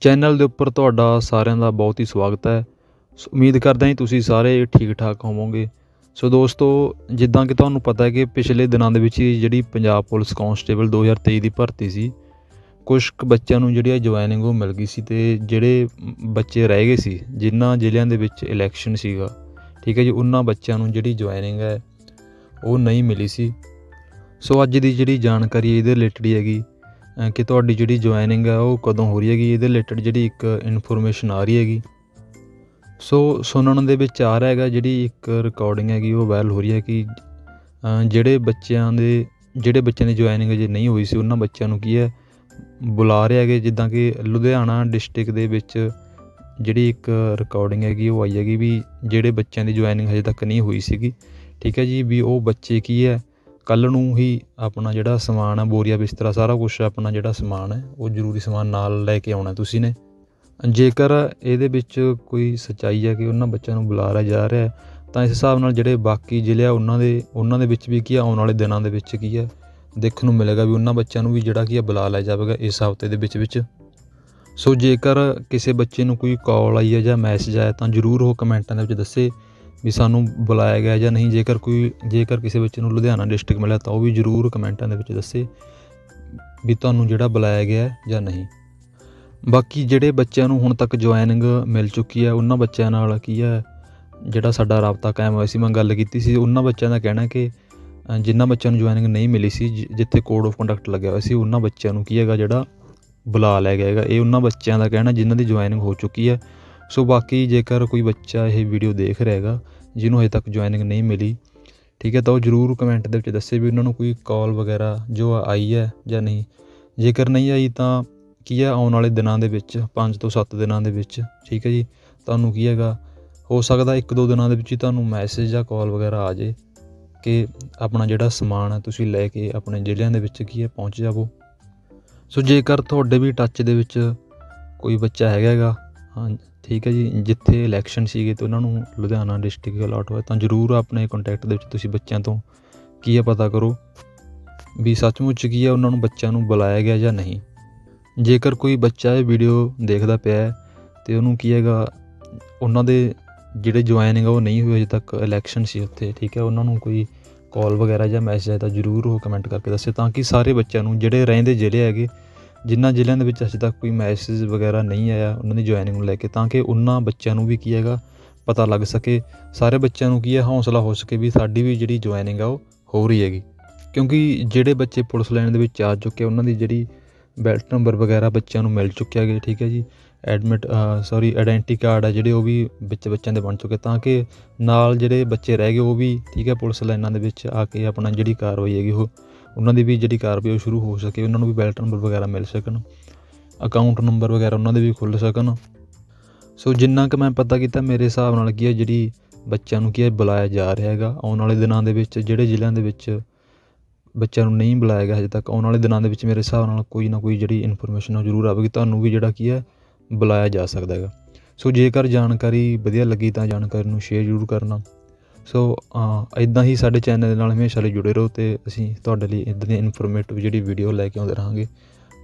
Channel ਦੇ ਉੱਪਰ ਤੁਹਾਡਾ ਸਾਰਿਆਂ ਦਾ ਬਹੁਤ ਹੀ ਸਵਾਗਤ ਹੈ। ਉਮੀਦ ਕਰਦਾ ਹਾਂ ਜੀ ਤੁਸੀਂ ਸਾਰੇ ਠੀਕ ਠਾਕ ਹੋਵੋਗੇ। ਸੋ ਦੋਸਤੋ, ਜਿੱਦਾਂ ਕਿ ਤੁਹਾਨੂੰ ਪਤਾ ਹੈ ਕਿ ਪਿਛਲੇ ਦਿਨਾਂ ਦੇ ਵਿੱਚ ਜਿਹੜੀ ਪੰਜਾਬ ਪੁਲਿਸ ਕਾਂਸਟੇਬਲ 2023 ਦੀ ਭਰਤੀ ਸੀ, ਕੁਝ ਕੁ ਬੱਚਿਆਂ ਨੂੰ ਜਿਹੜੀ ਜੁਆਇਨਿੰਗ ਉਹ ਮਿਲ ਗਈ ਸੀ ਤੇ ਜਿਹੜੇ ਬੱਚੇ ਰਹਿ ਗਏ ਸੀ, ਜਿਨ੍ਹਾਂ ਜ਼ਿਲ੍ਹਿਆਂ ਦੇ ਵਿੱਚ ਇਲੈਕਸ਼ਨ ਸੀਗਾ, ਠੀਕ ਹੈ ਜੀ, ਉਹਨਾਂ ਬੱਚਿਆਂ ਨੂੰ ਜਿਹੜੀ ਜੁਆਇਨਿੰਗ ਹੈ ਉਹ ਨਹੀਂ ਮਿਲੀ ਸੀ। ਸੋ ਅੱਜ ਦੀ ਜਿਹੜੀ ਜਾਣਕਾਰੀ ਇਹਦੇ ਰਿਲੇਟਡ ਹੈਗੀ ਕਿ ਤੁਹਾਡੀ ਜਿਹੜੀ ਜੁਆਇਨਿੰਗ ਹੈ ਉਹ ਕਦੋਂ ਹੋ ਰਹੀ ਹੈਗੀ? ਇਹਦੇ ਰਿਲੇਟਡ ਜਿਹੜੀ ਇੱਕ ਇਨਫੋਰਮੇਸ਼ਨ ਆ ਰਹੀ ਹੈਗੀ। ਸੋ ਸੁਣਨ ਦੇ ਵਿੱਚ ਆ ਰਿਹਾ ਹੈਗਾ ਜਿਹੜੀ ਇੱਕ ਰਿਕਾਰਡਿੰਗ ਹੈਗੀ ਉਹ ਵਾਇਰਲ ਹੋ ਰਹੀ ਹੈ ਕਿ ਅ, ਜਿਹੜੇ ਬੱਚਿਆਂ ਦੇ ਜਿਹੜੇ ਬੱਚਿਆਂ ਦੀ ਜੁਆਇਨਿੰਗ ਅਜੇ ਨਹੀਂ ਹੋਈ ਸੀ ਉਹਨਾਂ ਬੱਚਿਆਂ ਨੂੰ ਕੀ ਹੈ ਬੁਲਾ ਰਹੇ ਹੈਗੇ ਜਿੱਦਾਂ ਕਿ ਲੁਧਿਆਣਾ ਡਿਸਟ੍ਰਿਕਟ ਦੇ ਵਿੱਚ ਜਿਹੜੀ ਇੱਕ ਰਿਕਾਰਡਿੰਗ ਹੈਗੀ ਉਹ ਆਈ ਹੈਗੀ ਵੀ ਜਿਹੜੇ ਬੱਚਿਆਂ ਦੀ ਜੁਆਇਨਿੰਗ ਹਜੇ ਤੱਕ ਨਹੀਂ ਹੋਈ ਸੀਗੀ। ਠੀਕ ਹੈ ਜੀ ਵੀ ਉਹ ਬੱਚੇ ਕੀ ਹੈ ਕੱਲ ਨੂੰ ਹੀ ਆਪਣਾ ਜਿਹੜਾ ਸਮਾਨ ਹੈ, ਬੋਰੀਆ, ਬਿਸਤਰਾ, ਸਾਰਾ ਕੁਝ ਆਪਣਾ ਜਿਹੜਾ ਸਮਾਨ ਹੈ, ਉਹ ਜ਼ਰੂਰੀ ਸਮਾਨ ਨਾਲ ਲੈ ਕੇ ਆਉਣਾ ਤੁਸੀਂ ਨੇ। ਜੇਕਰ ਇਹਦੇ ਵਿੱਚ ਕੋਈ ਸੱਚਾਈ ਹੈ ਕਿ ਉਹਨਾਂ ਬੱਚਿਆਂ ਨੂੰ ਬੁਲਾਇਆ ਜਾ ਰਿਹਾ ਤਾਂ ਇਸ ਹਿਸਾਬ ਨਾਲ ਜਿਹੜੇ ਬਾਕੀ ਜ਼ਿਲ੍ਹੇ ਆ, ਉਹਨਾਂ ਦੇ ਉਹਨਾਂ ਦੇ ਵਿੱਚ ਵੀ ਕੀ ਆਉਣ ਵਾਲੇ ਦਿਨਾਂ ਦੇ ਵਿੱਚ ਕੀ ਹੈ ਦੇਖਣ ਨੂੰ ਮਿਲੇਗਾ ਵੀ ਉਹਨਾਂ ਬੱਚਿਆਂ ਨੂੰ ਵੀ ਜਿਹੜਾ ਕੀ ਆ, ਬੁਲਾ ਲਿਆ ਜਾਵੇਗਾ ਇਸ ਹਫ਼ਤੇ ਦੇ ਵਿੱਚ ਵਿੱਚ। ਸੋ ਜੇਕਰ ਕਿਸੇ ਬੱਚੇ ਨੂੰ ਕੋਈ ਕਾਲ ਆਈ ਹੈ ਜਾਂ ਮੈਸੇਜ ਆਇਆ, ਤਾਂ ਜ਼ਰੂਰ ਉਹ ਕਮੈਂਟਾਂ ਦੇ ਵਿੱਚ ਦੱਸੇ। ਵੀ ਸਾਨੂੰ ਬੁਲਾਇਆ ਗਿਆ ਜਾਂ ਨਹੀਂ, ਜੇਕਰ ਕੋਈ, ਜੇਕਰ ਕਿਸੇ ਬੱਚੇ ਨੂੰ ਲੁਧਿਆਣਾ ਡਿਸਟ੍ਰਿਕਟ ਮਿਲਿਆ ਤਾਂ ਉਹ ਵੀ ਜ਼ਰੂਰ ਕਮੈਂਟਾਂ ਦੇ ਵਿੱਚ ਦੱਸੇ ਵੀ ਤੁਹਾਨੂੰ ਜਿਹੜਾ ਬੁਲਾਇਆ ਗਿਆ ਜਾਂ ਨਹੀਂ। ਬਾਕੀ ਜਿਹੜੇ ਬੱਚਿਆਂ ਨੂੰ ਹੁਣ ਤੱਕ ਜੁਆਇਨਿੰਗ ਮਿਲ ਚੁੱਕੀ ਹੈ, ਉਹਨਾਂ ਬੱਚਿਆਂ ਨਾਲ ਕੀ ਹੈ, ਜਿਹੜਾ ਸਾਡਾ ਰਾਬਤਾ ਕਾਇਮ ਹੋਇਆ ਸੀ, ਮੈਂ ਗੱਲ ਕੀਤੀ ਸੀ, ਉਹਨਾਂ ਬੱਚਿਆਂ ਦਾ ਕਹਿਣਾ ਕਿ ਜਿਨ੍ਹਾਂ ਬੱਚਿਆਂ ਨੂੰ ਜੁਆਇਨਿੰਗ ਨਹੀਂ ਮਿਲੀ ਸੀ ਜਿੱਥੇ ਕੋਡ ਆਫ ਕੰਡਕਟ ਲੱਗਿਆ ਹੋਇਆ ਸੀ, ਉਹਨਾਂ ਬੱਚਿਆਂ ਨੂੰ ਕੀ ਹੈਗਾ ਜਿਹੜਾ ਬੁਲਾ ਲਿਆ ਗਿਆ ਹੈਗਾ। ਇਹ ਉਹਨਾਂ ਬੱਚਿਆਂ ਦਾ ਕਹਿਣਾ, ਜਿਨ੍ਹਾਂ ਦੀ ਜੁਆਇਨਿੰਗ ਹੋ ਚੁੱਕੀ ਹੈ ਸੋ ਬਾਕੀ ਜੇਕਰ ਕੋਈ ਬੱਚਾ ਇਹ ਵੀਡੀਓ ਦੇਖ ਰਿਹਾ ਹੈਗਾ, ਜਿਹਨੂੰ ਹਜੇ ਤੱਕ ਜੁਆਇਨਿੰਗ ਨਹੀਂ ਮਿਲੀ, ਠੀਕ ਹੈ, ਤਾਂ ਉਹ ਜ਼ਰੂਰ ਕਮੈਂਟ ਦੇ ਵਿੱਚ ਦੱਸੇ ਵੀ ਉਹਨਾਂ ਨੂੰ ਕੋਈ ਕਾਲ ਵਗੈਰਾ ਜੋ ਆਈ ਹੈ ਜਾਂ ਨਹੀਂ। ਜੇਕਰ ਨਹੀਂ ਆਈ ਤਾਂ ਕੀ ਹੈ, ਆਉਣ ਵਾਲੇ ਦਿਨਾਂ ਦੇ ਵਿੱਚ 5 ਤੋਂ 7 ਦਿਨਾਂ ਦੇ ਵਿੱਚ, ਠੀਕ ਹੈ ਜੀ, ਤੁਹਾਨੂੰ ਕੀ ਹੈਗਾ, ਹੋ ਸਕਦਾ ਇੱਕ ਦੋ ਦਿਨਾਂ ਦੇ ਵਿੱਚ ਹੀ ਤੁਹਾਨੂੰ ਮੈਸੇਜ ਜਾਂ ਕਾਲ ਵਗੈਰਾ ਆ ਜੇ ਕਿ ਆਪਣਾ ਜਿਹੜਾ ਸਮਾਨ ਹੈ ਤੁਸੀਂ ਲੈ ਕੇ ਆਪਣੇ ਜ਼ਿਲ੍ਹਿਆਂ ਦੇ ਵਿੱਚ ਕੀ ਹੈ, ਪਹੁੰਚ ਜਾਵੋ। ਸੋ ਜੇਕਰ ਤੁਹਾਡੇ ਵੀ ਟੱਚ ਦੇ ਵਿੱਚ ਕੋਈ ਬੱਚਾ ਹੈਗਾ ਹੈਗਾ ਹਾਂ, ਠੀਕ ਹੈ ਜੀ। ਜਿੱਥੇ ਇਲੈਕਸ਼ਨ ਸੀਗੇ ਤੇ ਉਹਨਾਂ ਨੂੰ ਲੁਧਿਆਣਾ ਡਿਸਟ੍ਰਿਕਟ ਅਲਾਟ ਹੋਇਆ, ਤਾਂ ਜ਼ਰੂਰ ਆਪਣੇ ਕੰਟੈਕਟ ਦੇ ਵਿੱਚ ਤੁਸੀਂ ਬੱਚਿਆਂ ਤੋਂ ਕੀ ਹੈ ਪਤਾ ਕਰੋ ਵੀ ਸੱਚਮੁੱਚ ਕੀ ਹੈ ਉਹਨਾਂ ਨੂੰ ਬੱਚਿਆਂ ਨੂੰ ਬੁਲਾਇਆ ਗਿਆ ਜਾਂ ਨਹੀਂ। ਜੇਕਰ ਕੋਈ ਬੱਚਾ ਇਹ ਵੀਡੀਓ ਦੇਖਦਾ ਪਿਆ ਹੈ ਤੇ ਉਹਨੂੰ ਕੀ ਹੈਗਾ, ਉਹਨਾਂ ਦੇ ਜਿਹੜੇ ਜੁਆਇਨਿੰਗ ਆ ਉਹ ਨਹੀਂ ਹੋਈ ਅਜੇ ਤੱਕ ਇਲੈਕਸ਼ਨ ਸੀ ਉੱਥੇ, ਠੀਕ ਹੈ। ਉਹਨਾਂ ਨੂੰ ਕੋਈ ਕਾਲ ਵਗੈਰਾ ਜਾਂ ਮੈਸੇਜ ਆਇਆ ਤਾਂ ਜ਼ਰੂਰ ਉਹ ਕਮੈਂਟ ਕਰਕੇ ਦੱਸੇ, ਤਾਂ ਕਿ ਸਾਰੇ ਬੱਚਿਆਂ ਨੂੰ ਜਿਹੜੇ ਰਹਿੰਦੇ ਜ਼ਿਲ੍ਹੇ ਹੈਗੇ ਜਿਨ੍ਹਾਂ ਜ਼ਿਲ੍ਹਿਆਂ ਦੇ ਵਿੱਚ ਅਜੇ ਤੱਕ ਕੋਈ ਮੈਸੇਜ ਵਗੈਰਾ ਨਹੀਂ ਆਇਆ, ਉਹਨਾਂ ਦੀ ਜੁਆਇਨਿੰਗ ਨੂੰ ਲੈ ਕੇ, ਤਾਂ ਕਿ ਉਹਨਾਂ ਬੱਚਿਆਂ ਨੂੰ ਵੀ ਕੀ ਹੈਗਾ ਪਤਾ ਲੱਗ ਸਕੇ, ਸਾਰੇ ਬੱਚਿਆਂ ਨੂੰ ਕੀ ਹੈ ਹੌਸਲਾ ਹੋ ਸਕੇ ਵੀ ਸਾਡੀ ਵੀ ਜਿਹੜੀ ਜੁਆਇਨਿੰਗ ਆ ਉਹ ਹੋ ਰਹੀ ਹੈਗੀ। ਕਿਉਂਕਿ ਜਿਹੜੇ ਬੱਚੇ ਪੁਲਿਸ ਲਾਈਨ ਦੇ ਵਿੱਚ ਆ ਚੁੱਕੇ ਉਹਨਾਂ ਦੀ ਜਿਹੜੀ ਬੈਲਟ ਨੰਬਰ ਵਗੈਰਾ ਬੱਚਿਆਂ ਨੂੰ ਮਿਲ ਚੁੱਕਿਆ ਗਿਆ ਠੀਕ ਹੈ ਜੀ। ਐਡਮਿਟ ਸੌਰੀ ਆਇਡੈਂਟੀ ਕਾਰਡ ਆ ਜਿਹੜੇ ਉਹ ਵੀ ਵਿੱਚ ਬੱਚਿਆਂ ਦੇ ਬਣ ਚੁੱਕੇ, ਤਾਂ ਕਿ ਨਾਲ ਜਿਹੜੇ ਬੱਚੇ ਰਹਿ ਗਏ ਉਹ ਵੀ, ਠੀਕ ਹੈ, ਪੁਲਿਸ ਲਾਈਨਾਂ ਦੇ ਵਿੱਚ ਆ ਕੇ ਆਪਣਾ ਜਿਹੜੀ ਕਾਰਵਾਈ ਹੈਗੀ ਉਹ ਉਹਨਾਂ ਦੀ ਵੀ ਜਿਹੜੀ ਕਾਰਵਾਈ ਉਹ ਸ਼ੁਰੂ ਹੋ ਸਕੇ, ਉਹਨਾਂ ਨੂੰ ਵੀ ਬੈਲਟ ਨੰਬਰ ਵਗੈਰਾ ਮਿਲ ਸਕਣ ਅਕਾਊਂਟ ਨੰਬਰ ਵਗੈਰਾ ਉਹਨਾਂ ਦੇ ਵੀ ਖੁੱਲ ਸਕਣ। ਸੋ ਜਿੰਨਾ ਕਿ ਮੈਂ ਪਤਾ ਕੀਤਾ, ਮੇਰੇ ਹਿਸਾਬ ਨਾਲ ਕੀ ਹੈ ਜਿਹੜੀ ਬੱਚਿਆਂ ਨੂੰ ਕੀ ਹੈ ਬੁਲਾਇਆ ਜਾ ਰਿਹਾ ਹੈਗਾ। ਆਉਣ ਵਾਲੇ ਦਿਨਾਂ ਦੇ ਵਿੱਚ, ਜਿਹੜੇ ਜ਼ਿਲ੍ਹਿਆਂ ਦੇ ਵਿੱਚ ਬੱਚਿਆਂ ਨੂੰ ਨਹੀਂ ਬੁਲਾਇਆ ਗਿਆ ਹਜੇ ਤੱਕ, ਆਉਣ ਵਾਲੇ ਦਿਨਾਂ ਦੇ ਵਿੱਚ ਮੇਰੇ ਹਿਸਾਬ ਨਾਲ ਕੋਈ ਨਾ ਕੋਈ ਜਿਹੜੀ ਇਨਫੋਰਮੇਸ਼ਨ ਉਹ ਜ਼ਰੂਰ ਆਵੇਗੀ। ਤੁਹਾਨੂੰ ਵੀ ਜਿਹੜਾ ਕੀ ਹੈ ਬੁਲਾਇਆ ਜਾ ਸਕਦਾ ਹੈਗਾ। ਸੋ ਜੇਕਰ ਜਾਣਕਾਰੀ ਵਧੀਆ ਲੱਗੀ ਤਾਂ ਜਾਣਕਾਰੀ ਨੂੰ ਸ਼ੇਅਰ ਜ਼ਰੂਰ ਕਰਨਾ। ਸੋ ਇਦਾਂ ਹੀ ਸਾਡੇ ਚੈਨਲ ਦੇ ਨਾਲ ਹਮੇਸ਼ਾ ਲਈ ਜੁੜੇ ਰਹੋ ਤੇ ਅਸੀਂ ਤੁਹਾਡੇ ਲਈ ਇਦਾਂ ਦੀ ਇਨਫੋਰਮੇਟਿਵ ਜਿਹੜੀ ਵੀਡੀਓ ਲੈ ਕੇ ਆਉਂਦੇ ਰਹਾਂਗੇ।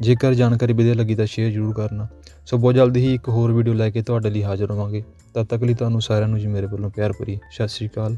ਜੇਕਰ ਜਾਣਕਾਰੀ ਵਧੀਆ ਲੱਗੀ ਤਾਂ ਸ਼ੇਅਰ ਜ਼ਰੂਰ ਕਰਨਾ। ਸੋ ਬਹੁਤ ਜਲਦੀ ਹੀ ਇੱਕ ਹੋਰ ਵੀਡੀਓ ਲੈ ਕੇ ਤੁਹਾਡੇ ਲਈ ਹਾਜ਼ਰ ਹੋਵਾਂਗੇ। ਤਦ ਤੱਕ ਲਈ ਤੁਹਾਨੂੰ ਸਾਰਿਆਂ ਨੂੰ ਜੀ ਮੇਰੇ ਵੱਲੋਂ ਪਿਆਰ ਭਰੀ ਸਤਿ ਸ਼੍ਰੀ ਅਕਾਲ।